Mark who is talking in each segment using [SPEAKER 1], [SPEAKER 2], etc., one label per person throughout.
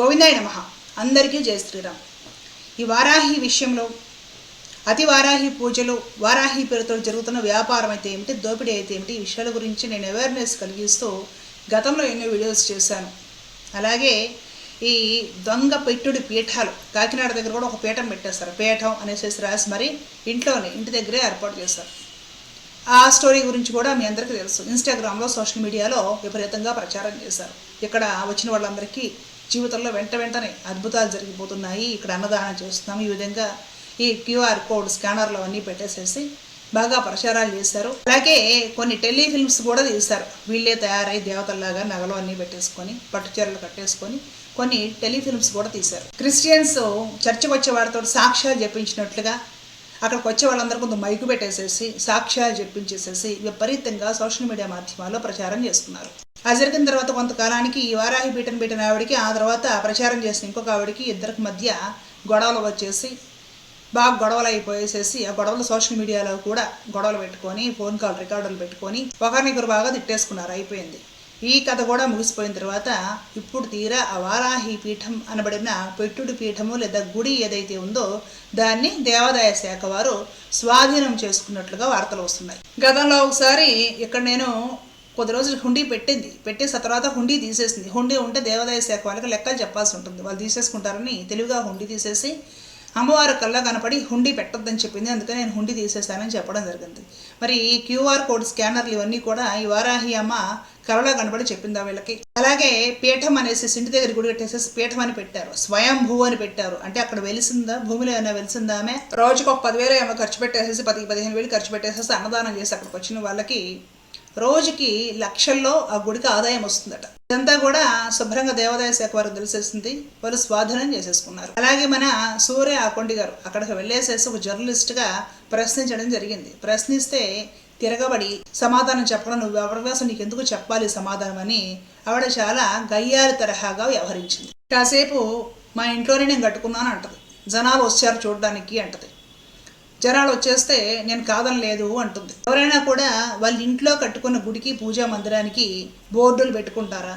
[SPEAKER 1] గోవిందాయ నమ. అందరికీ జయ శ్రీరామ్. ఈ వారాహి విషయంలో అతి వారాహి పూజలు వారాహి పేరుతో జరుగుతున్న వ్యాపారం అయితే ఏమిటి దోపిడీ అయితే ఏమిటి ఈ విషయాల గురించి నేను అవేర్నెస్ కలిగిస్తూ గతంలో ఎన్నో వీడియోస్ చేశాను. అలాగే ఈ దొంగ పెట్టుడి పీఠాలు కాకినాడ దగ్గర కూడా ఒక పీఠం పెట్టేస్తారు. పీఠం అనేసి రాసి మరి ఇంట్లోనే ఇంటి దగ్గరే ఏర్పాటు చేస్తారు ఆ స్టోరీ గురించి కూడా మీ అందరికీ తెలుసు. ఇన్స్టాగ్రామ్లో సోషల్ మీడియాలో విపరీతంగా ప్రచారం చేశారు. ఇక్కడ వచ్చిన వాళ్ళందరికీ జీవితంలో వెంట వెంటనే అద్భుతాలు జరిగిపోతున్నాయి. ఇక్కడ అన్నదానం చేస్తున్నాం. ఈ విధంగా ఈ క్యూఆర్ కోడ్ స్కానర్లు అవన్నీ పెట్టేసేసి బాగా ప్రచారాలు చేశారు. అలాగే కొన్ని టెలిఫిల్మ్స్ కూడా తీశారు. వీళ్ళే తయారై దేవతల్లాగా నగలు అన్నీ పెట్టేసుకొని పట్టుచీరలు కట్టేసుకొని కొన్ని టెలిఫిల్మ్స్ కూడా తీశారు. క్రిస్టియన్స్ చర్చకు వచ్చే వారితో సాక్ష్యాలు చెప్పించినట్లుగా అక్కడికి వచ్చే వాళ్ళందరూ కొంత మైకు పెట్టేసేసి సాక్ష్యాలు చెప్పించేసేసి విపరీతంగా సోషల్ మీడియా మాధ్యమాల్లో ప్రచారం చేస్తున్నారు. అది జరిగిన తర్వాత కొంతకాలానికి ఈ వారాహి పీఠం పెట్టిన ఆవిడకి ఆ తర్వాత ప్రచారం చేసిన ఇంకొక ఆవిడకి ఇద్దరికి మధ్య గొడవలు వచ్చేసి బాగా గొడవలు అయిపోయేసేసి ఆ గొడవలు సోషల్ మీడియాలో కూడా గొడవలు పెట్టుకొని ఫోన్ కాల్ రికార్డులు పెట్టుకొని ఒకరినొకరు బాగా తిట్టేసుకున్నారు అయిపోయింది. ఈ కథ కూడా ముగిసిపోయిన తర్వాత ఇప్పుడు తీరా ఆ వారాహి పీఠం అనబడిన పెట్టుడు పీఠము లేదా గుడి ఏదైతే ఉందో దాన్ని దేవాదాయ శాఖ వారు స్వాధీనం చేసుకున్నట్లుగా వార్తలు వస్తున్నాయి. గతంలో ఒకసారి ఇక్కడ నేను కొద్ది రోజులు హుండీ పెట్టింది. పెట్టేసి తర్వాత హుండీ తీసేసింది. హుండీ ఉంటే దేవాదాయ శాఖ వాళ్ళకి లెక్కలు చెప్పాల్సి ఉంటుంది. వాళ్ళు తీసేసుకుంటారని తెలివిగా హుండీ తీసేసి అమ్మవారు కల్లా కనపడి హుండీ పెట్టొద్దని చెప్పింది. అందుకని నేను హుండీ తీసేశానని చెప్పడం జరిగింది. మరి ఈ క్యూఆర్ కోడ్ స్కానర్లు ఇవన్నీ కూడా ఈ వారాహి అమ్మ కళలో కనపడి చెప్పింది ఆ వీళ్ళకి? అలాగే పీఠం అనేసి ఇంటి దగ్గర గుడి కట్టేసేసి పీఠం అని పెట్టారు. స్వయం భూ అని పెట్టారు. అంటే అక్కడ వెలిసిందా? భూమిలో ఏమైనా వెలిసిందా ఆమె? రోజుకు ఒక పదివేలు ఏమైనా ఖర్చు పెట్టేసేసి పది పదిహేను వేలు ఖర్చు పెట్టేసేసి అన్నదానం చేసి అక్కడికి వచ్చిన వాళ్ళకి రోజుకి లక్షల్లో ఆ గుడికి ఆదాయం వస్తుందట. ఇదంతా కూడా శుభ్రంగా దేవాదాయ శాఖ వారికి తెలిసేసింది. వాళ్ళు స్వాధీనం చేసేసుకున్నారు. అలాగే మన సూర్య ఆకొండి గారు అక్కడికి వెళ్ళేసేసి ఒక జర్నలిస్ట్గా ప్రశ్నించడం జరిగింది. ప్రశ్నిస్తే తిరగబడి సమాధానం చెప్పడం నువ్వు ఎవరి నీకు ఎందుకు చెప్పాలి సమాధానం అని ఆవిడ చాలా గయ్యారి తరహాగా వ్యవహరించింది. కాసేపు మా ఇంట్లోనే నేను కట్టుకున్నాను అంటది. జనాలు వచ్చారు చూడడానికి అంటది. జనాలు వచ్చేస్తే నేను కాదని లేదు అంటుంది. ఎవరైనా కూడా వాళ్ళ ఇంట్లో కట్టుకున్న గుడికి పూజా మందిరానికి బోర్డులు పెట్టుకుంటారా?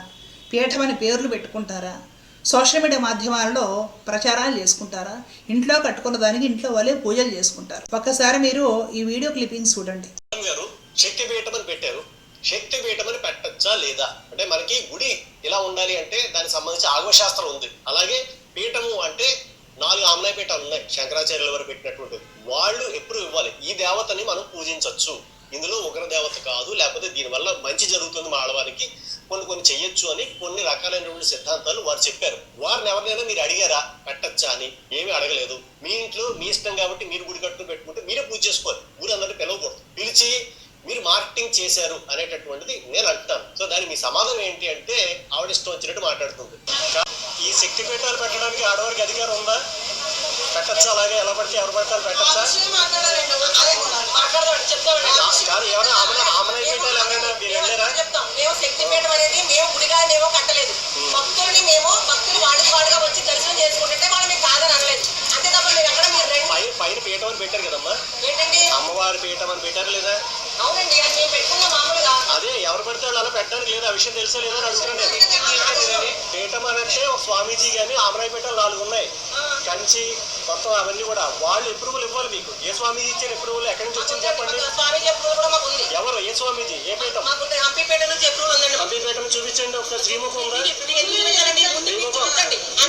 [SPEAKER 1] పీఠం అని పేర్లు పెట్టుకుంటారా? సోషల్ మీడియా మాధ్యమాలలో ప్రచారాలు చేసుకుంటారా? ఇంట్లో కట్టుకున్న దానికి ఇంట్లో వాళ్ళే పూజలు చేసుకుంటారు. ఒక్కసారి మీరు ఈ వీడియో క్లిప్పింగ్ చూడండి.
[SPEAKER 2] శక్తి పీఠం అని పెట్టారు. శక్తి పీఠం అని పెట్టచ్చా లేదా? అంటే మనకి గుడి ఇలా ఉండాలి అంటే దానికి సంబంధించి ఆగమశాస్త్రం ఉంది. అలాగే పీఠము అంటే నాలుగు ఆమ్నాయ ఉన్నాయి శంకరాచార్యుల వారు పెట్టినటువంటి వాళ్ళు ఎప్పుడు ఇవ్వాలి. ఈ దేవతని మనం పూజించవచ్చు ఇందులో ఉగ్ర దేవత కాదు లేకపోతే దీనివల్ల మంచి జరుగుతుంది మా ఆడవారికి. కొన్ని కొన్ని చెయ్యొచ్చు అని కొన్ని రకాలైనటువంటి సిద్ధాంతాలు వారు చెప్పారు. వారిని ఎవరినైనా మీరు అడిగారా? పెట్టచ్చా అని? ఏమీ అడగలేదు. మీ ఇంట్లో మీ ఇష్టం కాబట్టి మీరు గుడి కట్టుకుని పెట్టుకుంటే మీరే పూజ చేసుకోవాలి. ఊరందరినీ పిలవకూడదు. పిలిచి మీరు మార్కెటింగ్ చేశారు అనేటటువంటిది నేను అంటాను. సో దానికి మీ సమాధానం ఏంటి అంటే ఆవిడ ఇష్టం వచ్చినట్టు మాట్లాడుతుంది. ఈ శక్తి పీఠాలు పెట్టడానికి ఆడవారికి అధికారం ఉందా? పెట్టచ్చా? అలాగే ఎలా పడితే ఎవరు పడతారు పెట్టచ్చా? కానీ ఎవరైనా ఆమె ఆమెనై పీఠాలు ఎవరైనా మీరు వెళ్ళారా?
[SPEAKER 3] చెప్తాం. మేము శక్తిపీఠం అనేది మేము గుడిగా మేము కట్టలేదు. భక్తుల్ని మేము భక్తులు వాడి వాడిగా వచ్చి దర్శనం చేసుకుంటుంటే వాళ్ళు మీకు కాదని అనలేదు. అంతే తప్ప మీరు ఎక్కడ మీరు రండి.
[SPEAKER 2] పైన పైన పీఠం అని పెట్టారు కదమ్మా.
[SPEAKER 3] ఏంటండి?
[SPEAKER 2] అమ్మవారి పీఠం అని పెట్టారు లేదా?
[SPEAKER 3] అవునండి అది మేము పెట్టుకున్నాం మామూలుగా.
[SPEAKER 2] అదే ఎవరు పడితే వాళ్ళు అలా పెట్టడానికి లేదా. ఆ విషయం తెలుసా లేదా అని అడుగుతున్నాను నేను. పీఠం అని అంటే ఒక స్వామీజీ కానీ ఆమరాయి పీఠాలు నాలుగు ఉన్నాయి. కంచి మొత్తం అవన్నీ కూడా. వాళ్ళు అప్రూవల్ ఇవ్వాలి మీకు. ఏ స్వామీజీ ఇచ్చారు అప్రూవల్ ఎక్కడి నుంచి వచ్చింది చెప్పండి? ఎవరు? ఏ స్వామీజీ? ఏ పీఠం?
[SPEAKER 3] మాకు హంపీపేట నుంచి అప్రూవల్ ఉందండి
[SPEAKER 2] హంపి పీఠం చూపించండి ఒకసారి శ్రీముఖం ఉందా.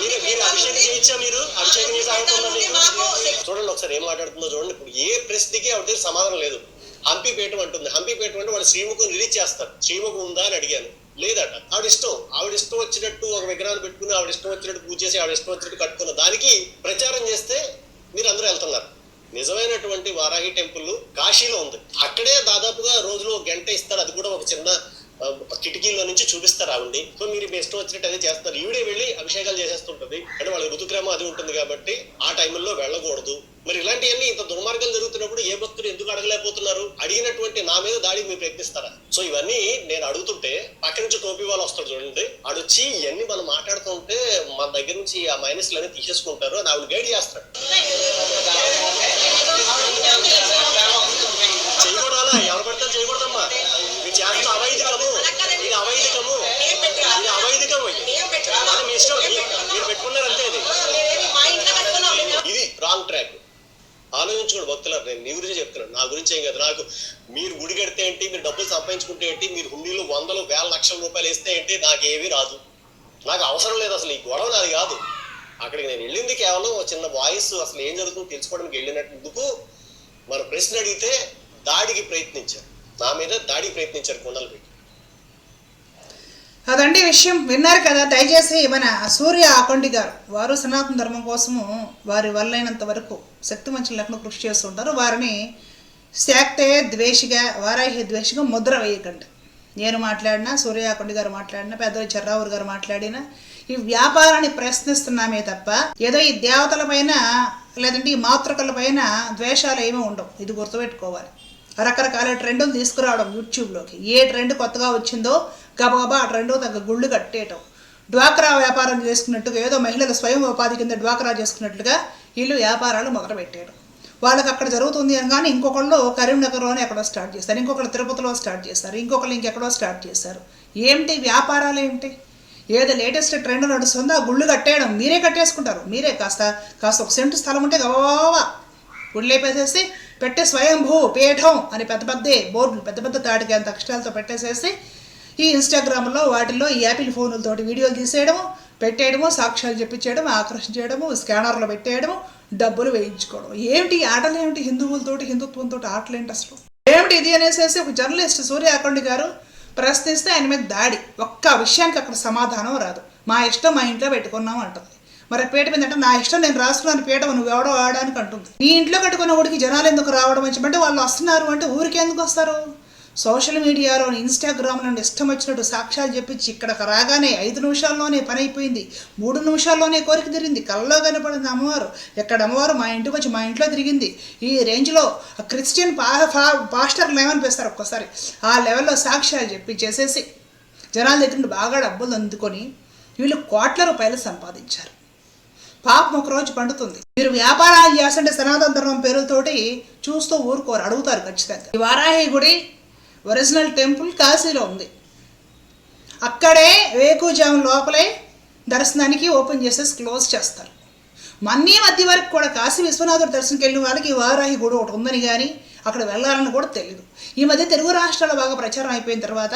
[SPEAKER 2] మీరు మీరు అభిషేకం చేయించా మీరు? అభిషేకం చేసి ఆగుతుందా చూడండి ఒకసారి ఏం మాట్లాడుతుందో చూడండి. ఇప్పుడు ఏ ప్రశ్నకి ఆవిడ సమాధానం లేదు. హంపి అంటుంది. హంపి అంటే వాళ్ళు శ్రీముఖం రిలీజ్ చేస్తారు. శ్రీముఖం ఉందా అని అడిగాను. లేదట. ఆవిడ ఇష్టం. ఆవిడ ఇష్టం వచ్చినట్టు ఒక విగ్రహాన్ని పెట్టుకుని ఆవిడ ఇష్టం వచ్చినట్టు పూజ చేసి ఆవిడ ఇష్టం వచ్చినట్టు కట్టుకున్న దానికి ప్రచారం చేస్తే మీరు అందరూ వెళ్తున్నారు. నిజమైనటువంటి వారాహి టెంపుల్ కాశీలో ఉంది. అక్కడే దాదాపుగా రోజులో ఒక గంట ఇస్తారు అది కూడా ఒక చిన్న కిటికీలో నుంచి చూపిస్తారు ఆవిడ్ని. సో మీరు మీ ఇష్టం వచ్చినట్టు అదే చేస్తారు. ఈవిడే వెళ్ళి అభిషేకాలు చేసేస్తుంటది. అంటే వాళ్ళ ఋతుక్రమం అది ఉంటుంది కాబట్టి ఆ టైంలో వెళ్ళకూడదు. మరి ఇలాంటివన్నీ ఇంత దుర్మార్గాలు జరుగుతున్నప్పుడు ఏ భక్తులు ఎందుకు అడగలేకపోతున్నారు? అడిగినటువంటి నా మీద దాడికి మీరు ప్రయత్నిస్తారా? సో ఇవన్నీ నేను అడుగుతుంటే పక్క నుంచి టోపీ వాళ్ళు వస్తారు చూడండి. ఆడొచ్చి ఇవన్నీ మనం మాట్లాడుతుంటే మన దగ్గర నుంచి ఆ మైనస్లు అన్ని తీసేసుకుంటారు. అని ఆవిడ గైడ్ చేస్తాడు చేయకూడదు అలా ఎవరు పడితే చేయకూడదమ్మా మీరు చేస్తున్న అవైదికము ఇది అవైదికము ఇది అవైదికం ఇది.
[SPEAKER 3] మేము పెట్టాము
[SPEAKER 2] అది మీ ఇష్టం మీ- మీరు నీ గురించి చెప్తున్నారు నా గురించి ఏం కాదు. నాకు మీరు గుడి కడితే ఏంటి? మీరు డబ్బులు సంపాదించుకుంటే ఏంటి? మీరు హుండీలో వందలు వేల లక్షల రూపాయలు వేస్తే ఏంటి? నాకేమీ రాదు. నాకు అవసరం లేదు అసలు. ఈ గొడవ నాది కాదు. అక్కడికి నేను వెళ్ళింది కేవలం చిన్న వాయిస్ అసలు ఏం జరుగుతుందో తెలుసుకోవడానికి వెళ్ళినట్టుకు మన ప్రశ్న అడిగితే దాడికి ప్రయత్నించారు. నా మీద దాడికి ప్రయత్నించారు కొండలు పెట్టి
[SPEAKER 1] అదండి విషయం. విన్నారు కదా దయచేసి మన సూర్య ఆకొండి గారు. వారు సనాతన ధర్మం కోసము వారి వల్లైనంత వరకు శక్తి మంచి లేకుండా కృషి చేస్తుంటారు వారిని శాక్తే ద్వేషిగా వారాహి ద్వేషిగా ముద్ర వేయకండి. నేను మాట్లాడినా సూర్య ఆకొండి గారు మాట్లాడినా పెద్దలు చెర్రావురు గారు మాట్లాడినా ఈ వ్యాపారాన్ని ప్రశ్నిస్తున్నామే తప్ప ఏదో ఈ దేవతల పైన లేదంటే ఈ మాతృకల పైన ద్వేషాలు ఏమీ ఉండవు. ఇది గుర్తుపెట్టుకోవాలి. రకరకాల ట్రెండ్లు తీసుకురావడం యూట్యూబ్లోకి. ఏ ట్రెండ్ కొత్తగా వచ్చిందో గబగబా ఆ తగ్గ గుళ్ళు కట్టేయటం. డ్వాక్రా వ్యాపారం చేసుకున్నట్టుగా ఏదో మహిళల స్వయం ఉపాధి కింద డ్వాక్రా చేసుకున్నట్లుగా వీళ్ళు వ్యాపారాలు మొదలుపెట్టారు. వాళ్ళకి అక్కడ జరుగుతుంది అని కానీ ఇంకొకళ్ళు కరీంనగర్లోనే ఎక్కడో స్టార్ట్ చేస్తారు. ఇంకొకళ్ళు తిరుపతిలో స్టార్ట్ చేస్తారు. ఇంకొకళ్ళు ఇంకెక్కడో స్టార్ట్ చేస్తారు. ఏమిటి వ్యాపారాలు ఏమిటి ఏదో లేటెస్ట్ ట్రెండ్ నడుస్తుందో? ఆ గుళ్ళు కట్టేయడం. మీరే కట్టేసుకుంటారు. మీరే కాస్త కాస్త ఒక సెంటు స్థలం ఉంటే గవా గుళ్ళేపేసేసి పెట్టే స్వయంభూ పీఠం అని పెద్ద పెద్ద బోర్డులు పెద్ద పెద్ద తాటికి అంత అక్షరాలతో పెట్టేసేసి ఈ ఇన్స్టాగ్రామ్లో వాటిల్లో ఈ యాపిల్ ఫోన్లతోటి వీడియోలు తీసేయడము పెట్టేయడము సాక్ష్యాలు చెప్పించేయడం ఆకర్షించేయడము స్కానర్లో పెట్టేయడము డబ్బులు వేయించుకోవడం. ఏమిటి ఆటలు? ఏమిటి హిందువులతోటి హిందుత్వంతో ఆటలు ఏంటి అసలు? ఏమిటి ఇది అనేసి ఒక జర్నలిస్ట్ సూర్య అకొండి గారు ప్రశ్నిస్తే ఆయన మీద దాడి. ఒక్క విషయానికి అక్కడ సమాధానం రాదు. మా ఇష్టం మా ఇంట్లో పెట్టుకున్నాం అంటుంది. మరి పీట మీద అంటే నా ఇష్టం నేను రాసుకున్నాను పీట నువ్వు ఎవడో ఆడడానికి అంటుంది. నీ ఇంట్లో కట్టుకున్న ఊడికి జనాలు ఎందుకు రావడం అని అంటే వాళ్ళు వస్తున్నారు అంటే ఊరికి ఎందుకు వస్తారు? సోషల్ మీడియాలో ఇన్స్టాగ్రామ్లో ఇష్టం వచ్చినట్టు సాక్ష్యాలు చెప్పించి ఇక్కడికి రాగానే ఐదు నిమిషాల్లోనే పని అయిపోయింది. మూడు నిమిషాల్లోనే కోరిక తిరిగింది కళ్ళలో కనపడింది అమ్మవారు ఎక్కడ అమ్మవారు? మా ఇంటికి వచ్చి మా ఇంట్లో తిరిగింది. ఈ రేంజ్లో క్రిస్టియన్ పా పాస్టర్లు ఏమనిపిస్తారు ఒక్కోసారి. ఆ లెవెల్లో సాక్ష్యాలు చెప్పి చేసేసి జనాల దగ్గర నుండి బాగా డబ్బులు అందుకొని వీళ్ళు కోట్ల రూపాయలు సంపాదించారు. పాపం ఒక రోజు పండుతుంది. మీరు వ్యాపారాలు చేస్తుంటే సనాతన ధర్మం పేరుతోటి చూస్తూ ఊరుకోరు అడుగుతారు ఖచ్చితంగా. ఈ వారాహి గుడి ఒరిజినల్ టెంపుల్ కాశీలో ఉంది. అక్కడే వేకుజాము లోపలే దర్శనానికి ఓపెన్ చేసేసి క్లోజ్ చేస్తారు. మన్నీ మధ్య వరకు కూడా కాశీ విశ్వనాథుడు దర్శనంకి వెళ్ళిన వాళ్ళకి ఈ వారాహి గుడి ఒకటి ఉందని కానీ అక్కడ వెళ్ళాలని కూడా తెలియదు ఈ మధ్య తెలుగు రాష్ట్రాల్లో బాగా ప్రచారం అయిపోయిన తర్వాత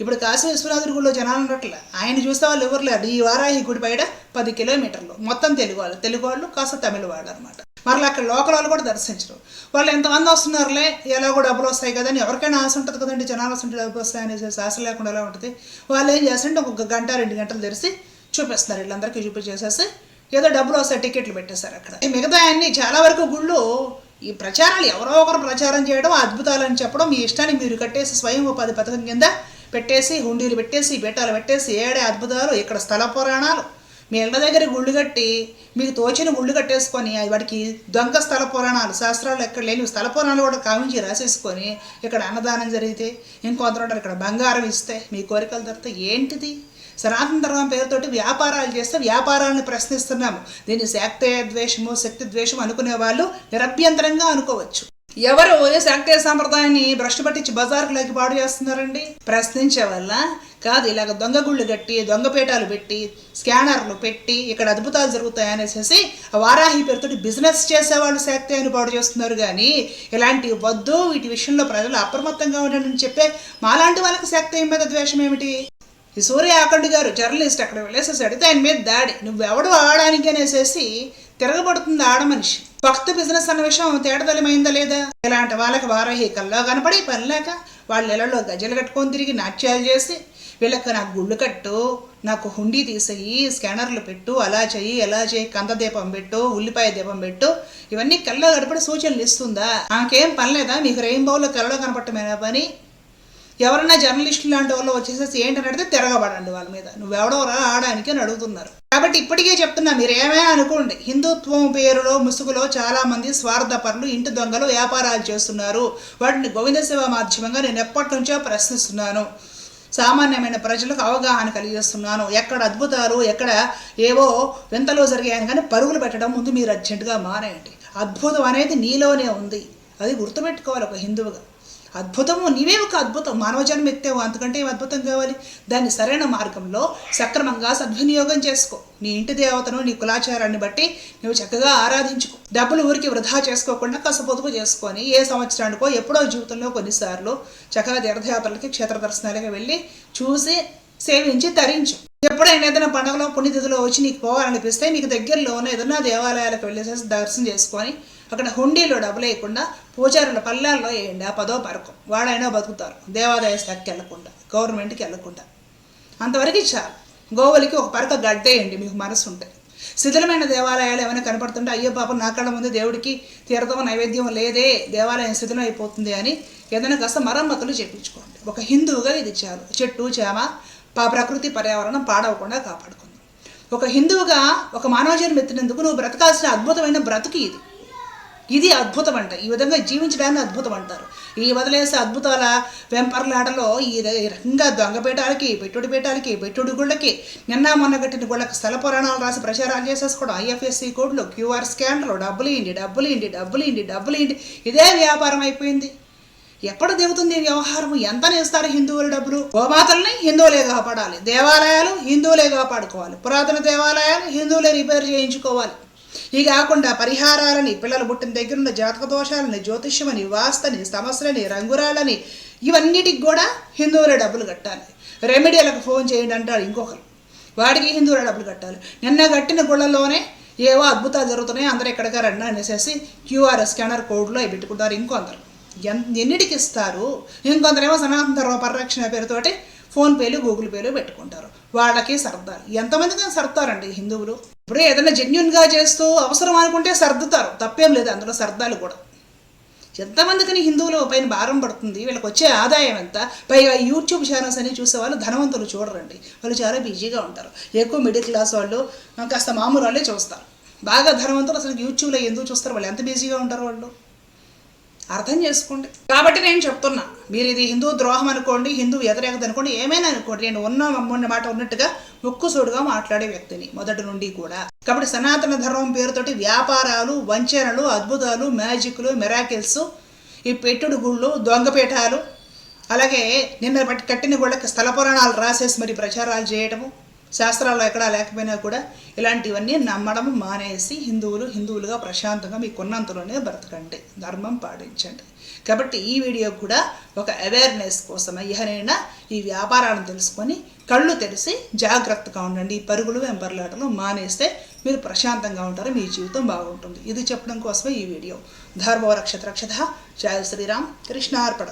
[SPEAKER 1] ఇప్పుడు కాశీ విశ్వనాథుడి గుడిలో జనాలు ఉండట్లే. ఆయన చూస్తే వాళ్ళు ఎవరు లేరు. ఈ వారాహి గుడి బయట పది కిలోమీటర్లు. మొత్తం తెలుగు వాళ్ళు. తెలుగు వాళ్ళు కాస్త తమిళ వాళ్ళు అనమాట మరలా అక్కడ లోకల్ వాళ్ళు కూడా దర్శించరు. వాళ్ళు ఎంతమంది వస్తున్నారులే ఎలాగో డబ్బులు వస్తాయి కదా అని ఎవరికైనా ఆశ ఉంటుంది కదండి జనాలు వస్తుంటే డబ్బులు వస్తాయి అనేసి ఆశ లేకుండా ఎలా ఉంటుంది? వాళ్ళు ఏం చేస్తారంటే ఒక గంట రెండు గంటలు తెరిచి చూపిస్తున్నారు వీళ్ళందరికీ చూపించేసేసి ఏదో డబ్బులు వస్తాయి టికెట్లు పెట్టేశారు అక్కడ. మిగతా అన్ని చాలా వరకు గుళ్ళు ఈ ప్రచారాలు ఎవరో ఒకరు ప్రచారం చేయడం అద్భుతాలు అని చెప్పడం మీ ఇష్టానికి మీరు కట్టేసి స్వయం ఉపాధి పథకం కింద పెట్టేసి హుండీలు పెట్టేసి బెట్టాలు పెట్టేసి ఏడే అద్భుతాలు ఇక్కడ స్థల పురాణాలు మీ ఇళ్ళ దగ్గర గుళ్ళు కట్టి మీకు తోచిన గుళ్ళు కట్టేసుకొని వాడికి దొంగ స్థల పురాణాలు శాస్త్రాలు ఎక్కడ లేని స్థల పురాణాలు కూడా కావించి రాసేసుకొని ఇక్కడ అన్నదానం జరిగితే ఇంకొందరు ఇక్కడ బంగారం ఇస్తే మీ కోరికలు తప్పితే ఏంటిది? సనాతన ధర్మం పేరుతోటి వ్యాపారాలు చేస్తే వ్యాపారాలను ప్రశ్నిస్తున్నాము. దీన్ని శాక్తేయ ద్వేషము శక్తి ద్వేషం అనుకునే వాళ్ళు నిరభ్యంతరంగా అనుకోవచ్చు. ఎవరు ఏ శాక్తేయ సాంప్రదాయాన్ని భ్రష్టు పట్టించి బజార్కు లేకి పాడు చేస్తున్నారండి? ప్రశ్నించే వల్ల కాదు ఇలాగ దొంగ గుళ్ళు కట్టి దొంగపీటాలు పెట్టి స్కానర్లు పెట్టి ఇక్కడ అద్భుతాలు జరుగుతాయనేసి వారాహి పేరుతోటి బిజినెస్ చేసేవాళ్ళు శాక్తేయాన్ని పాడు చేస్తున్నారు. కానీ ఇలాంటి వద్దు వీటి విషయంలో ప్రజలు అప్రమత్తంగా ఉండండి చెప్పే మాలాంటి వాళ్ళకి శాక్తేయం మీద ద్వేషం ఏమిటి? ఈ సూర్య ఆకండు గారు జర్నలిస్ట్ అక్కడ వెళ్ళేసేసి అడిగితే ఆయన మీద దాడి. నువ్వెవడు ఆడడానికి అనేసేసి తిరగబడుతుంది ఆడ మనిషి. భక్త బిజినెస్ అన్న విషయం తేడదలమైందా లేదా? ఇలాంటి వాళ్ళకి వారాహి కల్లో కనపడి పని లేక వాళ్ళ ఇళ్ళలో గజలు కట్టుకొని తిరిగి నాట్యాలు చేసి వీళ్ళకి నాకు గుళ్ళు కట్టు నాకు హుండీ తీసేయి స్కానర్లు పెట్టు అలా చేయి ఎలా చెయ్యి కంద దీపం పెట్టు ఉల్లిపాయ దీపం పెట్టు ఇవన్నీ కళ్ళ గడపడి సూచనలు ఇస్తుందా? ఆమెకేం పనిలేదా మీకు రెయిన్బోలో కలలో కనపడటమేనా పని? ఎవరన్నా జర్నలిస్టులు లాంటి వాళ్ళు వచ్చేసేసి ఏంటని అడిగితే తిరగబడండి వాళ్ళ మీద. నువ్వు రా ఆడానికి అని అడుగుతున్నారు. కాబట్టి ఇప్పటికే చెప్తున్నా మీరు ఏమైనా అనుకోండి హిందుత్వం పేరులో ముసుగులో చాలామంది స్వార్థపరులు ఇంటి దొంగలు వ్యాపారాలు చేస్తున్నారు. వాటిని గోవింద సేవ మాధ్యమంగా నేను ఎప్పటి నుంచో ప్రశ్నిస్తున్నాను. సామాన్యమైన ప్రజలకు అవగాహన కలిగిస్తున్నాను ఎక్కడ అద్భుతాలు ఎక్కడ ఏవో వింతలో జరిగాయని కానీ పరుగులు పెట్టడం ముందు మీరు అర్జెంటుగా మానేయండి. అద్భుతం అనేది నీలోనే ఉంది. అది గుర్తుపెట్టుకోవాలి ఒక హిందువుగా. అద్భుతము. నీవే ఒక అద్భుతం. మానవ జన్మ ఎత్తావు. అంతకంటే ఏం అద్భుతం కావాలి? దాన్ని సరైన మార్గంలో సక్రమంగా సద్వినియోగం చేసుకో. నీ ఇంటి దేవతను నీ కులాచారాన్ని బట్టి నువ్వు చక్కగా ఆరాధించుకో. డబ్బులు ఊరికి వృధా చేసుకోకుండా కసపొదుపు చేసుకొని ఏ సంవత్సరానికో ఎప్పుడో జీవితంలో కొన్నిసార్లు చక్కగా తీర్థయాత్రలకి క్షేత్ర దర్శనాలకి వెళ్ళి చూసి సేవించి తరించు. ఎప్పుడైనా ఏదైనా పండుగలో పుణ్యతిథిలో వచ్చి నీకు పోవాలనిపిస్తే నీకు దగ్గరలో ఉన్న ఏదైనా దేవాలయాలకు వెళ్ళేసేసి దర్శనం చేసుకొని అక్కడ హుండీలో డబ్బులు వేయకుండా పూజారుల పల్లెల్లో వేయండి ఆ పదో పరకం. వాడైనా బతుకుతారు. దేవాదాయ శాఖకి వెళ్ళకుండా గవర్నమెంట్కి వెళ్ళకుండా. అంతవరకు చాలు. గోవులకి ఒక పరక గడ్డేయండి మీకు మనసు ఉంటే. శిథిలమైన దేవాలయాలు ఏమైనా కనపడుతుంటే అయ్యో పాపం నా కళ్ళ ముందు దేవుడికి తీర్థం నైవేద్యం లేదే దేవాలయం శిథిలం అయిపోతుంది అని ఏదైనా కాస్త మరమ్మతులు చేయించుకోండి ఒక హిందువుగా ఇది చాలు. చెట్టు చేమ పా ప్రకృతి పర్యావరణం పాడవకుండా కాపాడుకుందాం. ఒక హిందువుగా ఒక మానవ జన్మ ఎత్తినందుకు నువ్వు బ్రతకాల్సిన అద్భుతమైన బ్రతుకు ఇది. ఇది అద్భుతం అంట ఈ విధంగా జీవించడాన్ని అద్భుతం అంటారు ఈ వదిలేసే అద్భుతాల వెంపర్లాటలో ఈ రకంగా దొంగపేటాలకి పెట్టుడు పేటాలకి పెట్టుడు గుళ్ళకి నిన్న మొన్న కట్టిన గుళ్ళకి స్థల పురాణాలు రాసి ప్రచారాలు చేసేసుకోవడం ఐఎఫ్ఎస్సి కోడ్లు క్యూఆర్ స్కాన్లు డబ్బులు ఇండి డబ్బులు ఇండి డబ్బులు ఇండి డబ్బులు ఇండి ఇదే వ్యాపారం అయిపోయింది. ఎప్పుడు దిగుతుంది వ్యవహారం? ఎంత నేస్తారు హిందువుల డబ్బులు? గోమాతల్ని హిందువులే కాపాడాలి. దేవాలయాలు హిందువులే కాపాడుకోవాలి. పురాతన దేవాలయాలు హిందువులే రిపేర్ చేయించుకోవాలి. ఇవి కాకుండా పరిహారాలని పిల్లలు పుట్టిన దగ్గర ఉన్న జాతక దోషాలని జ్యోతిష్యమని వాస్తని సమస్యలని రంగురాలని ఇవన్నిటికి కూడా హిందువులే డబ్బులు కట్టాలి. రెమెడీలకు ఫోన్ చేయండి అంటారు ఇంకొకరు. వాడికి హిందువుల డబ్బులు కట్టాలి. నిన్న కట్టిన గుళ్ళలోనే ఏవో అద్భుతాలు జరుగుతున్నాయి. అందరూ ఎక్కడికి రండి అనేసి క్యూఆర్ స్కానర్ కోడ్లో అవి పెట్టుకుంటారు ఇంకొందరు. ఎన్ ఎన్నిటికి ఇస్తారు? ఇంకొందరేమో సనాతన ధర్మ పరిరక్షణ పేరుతోటి ఫోన్పేలు గూగుల్ పేలు పెట్టుకుంటారు. వాళ్ళకి సర్దారు. ఎంతమందికి సర్దారండి హిందువులు? ఇప్పుడు ఏదైనా జెన్యున్గా చేస్తూ అవసరం అనుకుంటే సర్దుతారు. తప్పేం లేదు అందులో సర్దాలు కూడా. ఎంతమందికి హిందువుల పైన భారం పడుతుంది? వీళ్ళకి వచ్చే ఆదాయం ఎంత? పైగా యూట్యూబ్ ఛానల్స్ అని చూసే వాళ్ళు ధనవంతులు చూడరండి. వాళ్ళు చాలా బిజీగా ఉంటారు. ఎక్కువ మిడిల్ క్లాస్ వాళ్ళు కాస్త మామూలు వాళ్ళే చూస్తారు. బాగా ధనవంతులు అసలు యూట్యూబ్లో ఎందుకు చూస్తారు? వాళ్ళు ఎంత బిజీగా ఉంటారు వాళ్ళు? అర్థం చేసుకోండి. కాబట్టి నేను చెప్తున్నా మీరు ఇది హిందూ ద్రోహం అనుకోండి హిందూ వ్యతిరేకత అనుకోండి ఏమైనా అనుకోండి. నేను ఉన్న ఉన్న మాట ఉన్నట్టుగా ముక్కుసూడుగా మాట్లాడే వ్యక్తిని మొదటి నుండి కూడా. కాబట్టి సనాతన ధర్మం పేరుతోటి వ్యాపారాలు వంచనలు అద్భుతాలు మ్యాజిక్లు మెరాకిల్స్ ఈ పెట్టుడు గుళ్ళు దొంగపీఠాలు అలాగే నిన్న కట్టిన గుళ్ళకి స్థల పురాణాలు రాసేసి మరి ప్రచారాలు చేయటము శాస్త్రాల్లో ఎక్కడా లేకపోయినా కూడా ఇలాంటివన్నీ నమ్మడం మానేసి హిందువులు హిందువులుగా ప్రశాంతంగా మీకున్నంతలోనే బ్రతకండి. ధర్మం పాటించండి. కాబట్టి ఈ వీడియో కూడా ఒక అవేర్నెస్ కోసం ఎవరైనా ఈ వ్యాపారాలను తెలుసుకొని కళ్ళు తెలిసి జాగ్రత్తగా ఉండండి. ఈ పరుగులు వెంపర్లాటలు మానేస్తే మీరు ప్రశాంతంగా ఉంటారు మీ జీవితం బాగుంటుంది. ఇది చెప్పడం కోసమే ఈ వీడియో. ధర్మో రక్షత. రక్షత జయ శ్రీరామ్. కృష్ణార్పణ.